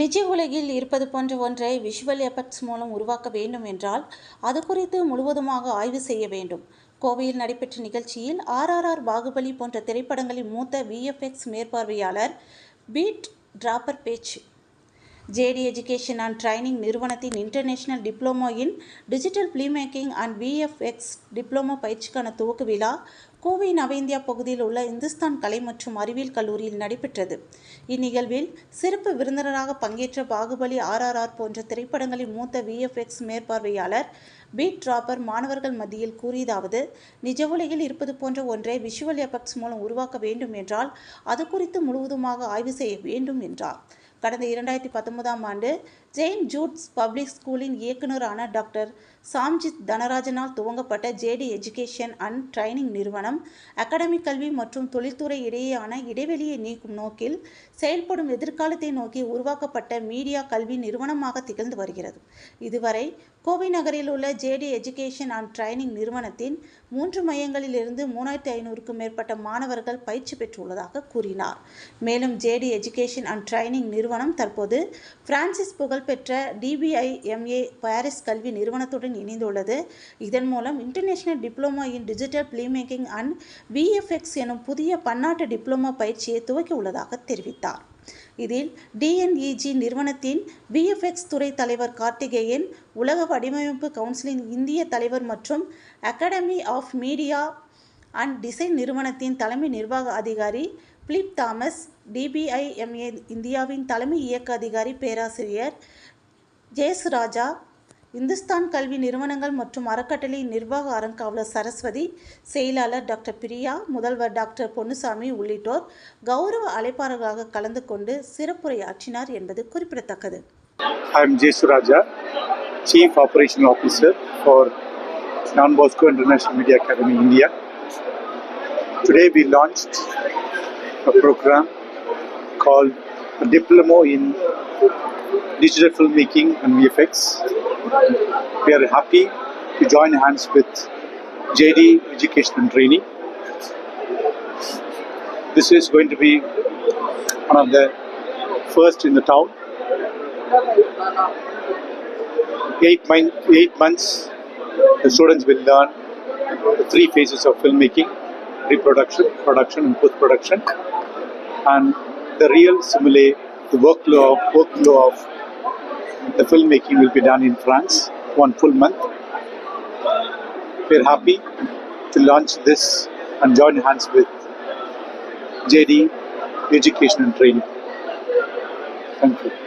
நிஜ உலகில் இருப்பது போன்ற ஒன்றை விஷுவல் எஃபெக்ட்ஸ் மூலம் உருவாக்க வேண்டும் என்றால் அது குறித்து முழுவதுமாக ஆய்வு செய்ய வேண்டும். கோவையில் நடைபெற்ற நிகழ்ச்சியில் ஆர்ஆர்ஆர் பாகுபலி போன்ற திரைப்படங்களின் மூத்த விஎஃப்எக்ஸ் மேற்பார்வையாளர் பீட் டிராப்பர் பேச்சு ஜேடி எஜுகேஷன் அண்ட் ட்ரைனிங் நிறுவனத்தின் international diploma in digital filmmaking and VFX diploma பயிற்சிக்கான துவக்க விழா கோவை நவ இந்தியா பகுதியில் உள்ள இந்துஸ்தான் கலை மற்றும் அறிவியல் கல்லூரியில் நடைபெற்றது. இந்நிகழ்வில் சிறப்பு விருந்தினராக பங்கேற்ற பாகுபலி ஆர்ஆர்ஆர் போன்ற திரைப்படங்களின் மூத்த விஎஃப்எக்ஸ் மேற்பார்வையாளர் பீட் டிராப்பர் மாணவர்கள் மத்தியில் கூறியதாவது நிஜ உலகில் இருப்பது போன்ற ஒன்றை விஷுவல் எஃபெக்ட்ஸ் மூலம் உருவாக்க வேண்டும் என்றால் அது குறித்து முழுவதுமாக ஆய்வு செய்ய வேண்டும் என்றார். கடந்த இரண்டாயிரத்தி பத்தொன்பதாம் ஆண்டு ஜெயின் ஜூட்ஸ் பப்ளிக் ஸ்கூலின் இயக்குநரான டாக்டர் சாம்ஜித் தனராஜனால் துவங்கப்பட்ட ஜேடி எஜுகேஷன் அண்ட் ட்ரைனிங் நிறுவனம் அகாடமிக் கல்வி மற்றும் தொழில்துறை இடையேயான இடைவெளியை நீக்கும் நோக்கில் செயல்படும் எதிர்காலத்தை நோக்கி உருவாக்கப்பட்ட மீடியா கல்வி நிறுவனமாக திகழ்ந்து வருகிறது. இதுவரை கோவை நகரில் உள்ள ஜேடி எஜுகேஷன் அண்ட் ட்ரைனிங் நிறுவனத்தின் மூன்று மையங்களிலிருந்து மூணாயிரத்தி ஐநூறுக்கும் மேற்பட்ட மாணவர்கள் பயிற்சி பெற்றுள்ளதாக கூறினார். மேலும் ஜேடி எஜுகேஷன் அண்ட் ட்ரைனிங் நிறுவனம் தற்போது பிரான்சிஸ் புகழ்பெற்ற டிபிஐஎம்ஏ பாரிஸ் கல்வி நிறுவனத்துடன் இணைந்துள்ளது. இதன் மூலம் international diploma in digital filmmaking and VFX எனும் புதிய பன்னாட்டு டிப்ளமோ பயிற்சியை துவக்கி உள்ளதாக தெரிவித்தார். இதில் டிஎன்இஜி நிறுவனத்தின் விஎஃப்எக்ஸ் துறை தலைவர் கார்த்திகேயன் உலக வடிவமைப்பு கவுன்சிலின் இந்திய தலைவர் மற்றும் academy of media and design நிறுவனத்தின் தலைமை நிர்வாக அதிகாரி பிலிப் தாமஸ் டிபிஐஎம்ஏ இந்தியாவின் தலைமை இயக்க அதிகாரி பேராசிரியர் ஜேஸ் ராஜா இந்துஸ்தான் கல்வி நிறுவனங்கள் மற்றும் அறக்கட்டளை நிர்வாக அறங்காவலர் சரஸ்வதி செயலாளர் டாக்டர் பிரியா முதல்வர் டாக்டர் பொன்னுசாமி உள்ளிட்டோர் கௌரவ அழைப்பாளர்களாக கலந்து கொண்டு சிறப்புரையாற்றினார் என்பது குறிப்பிடத்தக்கது. I M Jesu Raja chief operation officer for Don Bosco international media academy India today we launch a program called Diploma in Digital Filmmaking and VFX. We are happy to join hands with JD Education and Training. This is going to be one of the first in the town eight, min- eight months, the students will learn the three phases of filmmaking reproduction, production, and post production. And the real simulate, the workflow of, workflow of the filmmaking will be done in France one full month. We're happy to launch this and join hands with JD Education and Training. Thank you.